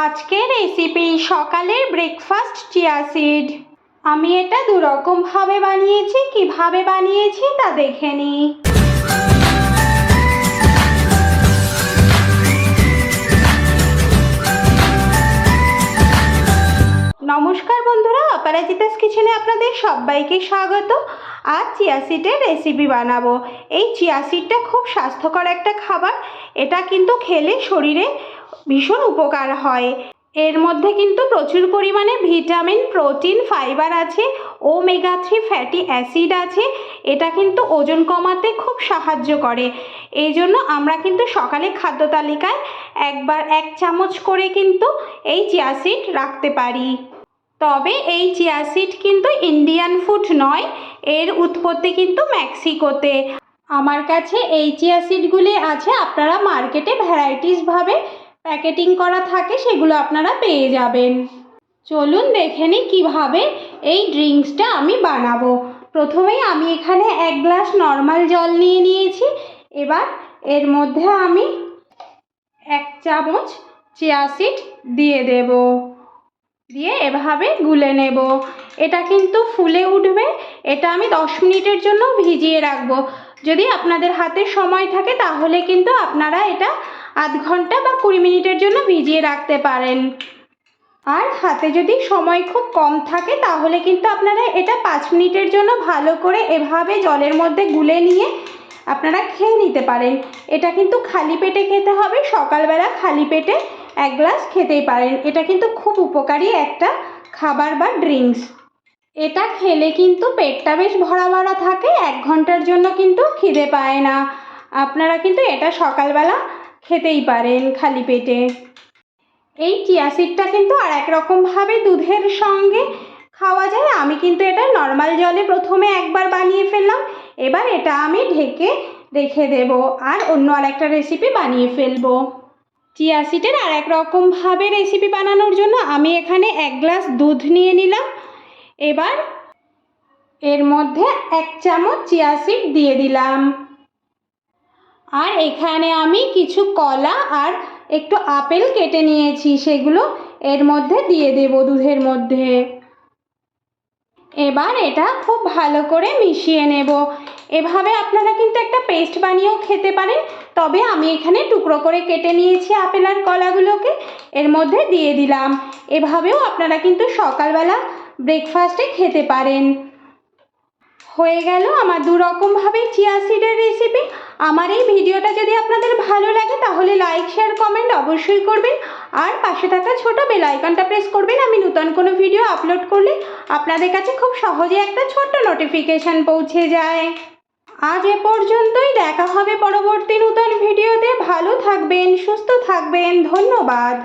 আজকের রেসিপি সকালের breakfast chia seed আমি এটা দুরকমভাবে বানিয়েছি, কীভাবে বানিয়েছি তা দেখে নিই। বন্ধুরা, অপরাজিতাস কিচেনে আপনাদের সবাইকে স্বাগত। আজ চিয়া সিডের রেসিপি বানাবো। এই চিয়া সিডটা খুব স্বাস্থ্যকর একটা খাবার। এটা কিন্তু খেলে শরীরে ভীষণ উপকার হয়। এর মধ্যে কিন্তু প্রচুর পরিমাণে ভিটামিন, প্রোটিন, ফাইবার আছে, ওমেগা থ্রি ফ্যাটি অ্যাসিড আছে। এটা কিন্তু ওজন কমাতে খুব সাহায্য করে। এই জন্য আমরা কিন্তু সকালে খাদ্য তালিকায় একবার এক চামচ করে কিন্তু এই চিয়া সিড রাখতে পারি। তবে এই চিয়া সিড কিন্তু ইন্ডিয়ান ফুড নয়, এর উৎপত্তি কিন্তু মেক্সিকোতে। আমার কাছে এই চিয়া সিডগুলি আছে, আপনারা মার্কেটে ভ্যারাইটিসভাবে প্যাকেটিং করা থাকে, সেগুলো আপনারা পেয়ে যাবেন। চলুন দেখে নিই কীভাবে এই ড্রিঙ্কসটা আমি বানাবো। প্রথমেই আমি এখানে এক গ্লাস নর্মাল জল নিয়ে নিয়েছি। এবার এর মধ্যে আমি এক চামচ চিয়া সিড দিয়ে দেবো। দিয়ে এভাবে গুলে নেব। এটা কিন্তু ফুলে উঠবে। এটা আমি দশ মিনিটের জন্য ভিজিয়ে রাখব। যদি আপনাদের হাতে সময় থাকে তাহলে কিন্তু আপনারা এটা আধ ঘণ্টা বা কুড়ি মিনিটের জন্য ভিজিয়ে রাখতে পারেন। আর হাতে যদি সময় খুব কম থাকে তাহলে কিন্তু আপনারা এটা পাঁচ মিনিটের জন্য ভালো করে এভাবে জলের মধ্যে গুলে নিয়ে আপনারা খেয়ে নিতে পারেন। এটা কিন্তু খালি পেটে খেতে হবে। সকালবেলা খালি পেটে এক গ্লাস খেতেই পারেন। এটা কিন্তু খুব উপকারী একটা খাবার বা ড্রিঙ্কস। এটা খেলে কিন্তু পেটটা বেশ ভরা ভরা থাকে, এক ঘণ্টার জন্য কিন্তু খিদে পায় না। আপনারা কিন্তু এটা সকালবেলা খেতেই পারেন খালি পেটে। এই চিয়া সিডটা কিন্তু আর এক রকমভাবে দুধের সঙ্গে খাওয়া যায়। আমি কিন্তু এটা নর্মাল জলে প্রথমে একবার বানিয়ে ফেললাম। এবার এটা আমি ঢেকে রেখে দেব। আর অন্য আর একটা রেসিপি বানিয়ে ফেলব। চিয়া সিডের আর এক রকমভাবে রেসিপি বানানোর জন্য আমি এখানে এক গ্লাস দুধ নিয়ে নিলাম। এবার এর মধ্যে এক চামচ চিয়া সিড দিয়ে দিলাম। আর এখানে আমি কিছু কলা আর একটু আপেল কেটে নিয়েছি, সেগুলো এর মধ্যে দিয়ে দেব দুধের মধ্যে। এবার এটা খুব ভালো করে মিশিয়ে নেব। এভাবে আপনারা কিন্তু একটা পেস্ট বানিয়েও খেতে পারেন। তবে আমি এখানে টুকরো করে কেটে নিয়েছি আপেল আর কলাগুলোকে। এর মধ্যে দিয়ে দিলাম। এভাবেও আপনারা কিন্তু সকালবেলা ব্রেকফাস্টে খেতে পারেন। হয়ে গেল আমার দু রকমভাবে চিয়া সিডের রেসিপি। আমার এই ভিডিওটা যদি আপনাদের ভালো লাগে তাহলে লাইক, শেয়ার, কমেন্ট অবশ্যই করবেন। আর পাশে থাকা ছোট বেল আইকনটা প্রেস করবেন। আমি নতুন কোনো ভিডিও আপলোড করলে আপনাদের কাছে খুব সহজে একটা ছোট্ট নোটিফিকেশান পৌঁছে যায়। আজ এ পর্যন্তই দেখা হবে পরবর্তী নূতন ভিডিওতে। ভালো থাকবেন সুস্থ থাকবেন। ধন্যবাদ।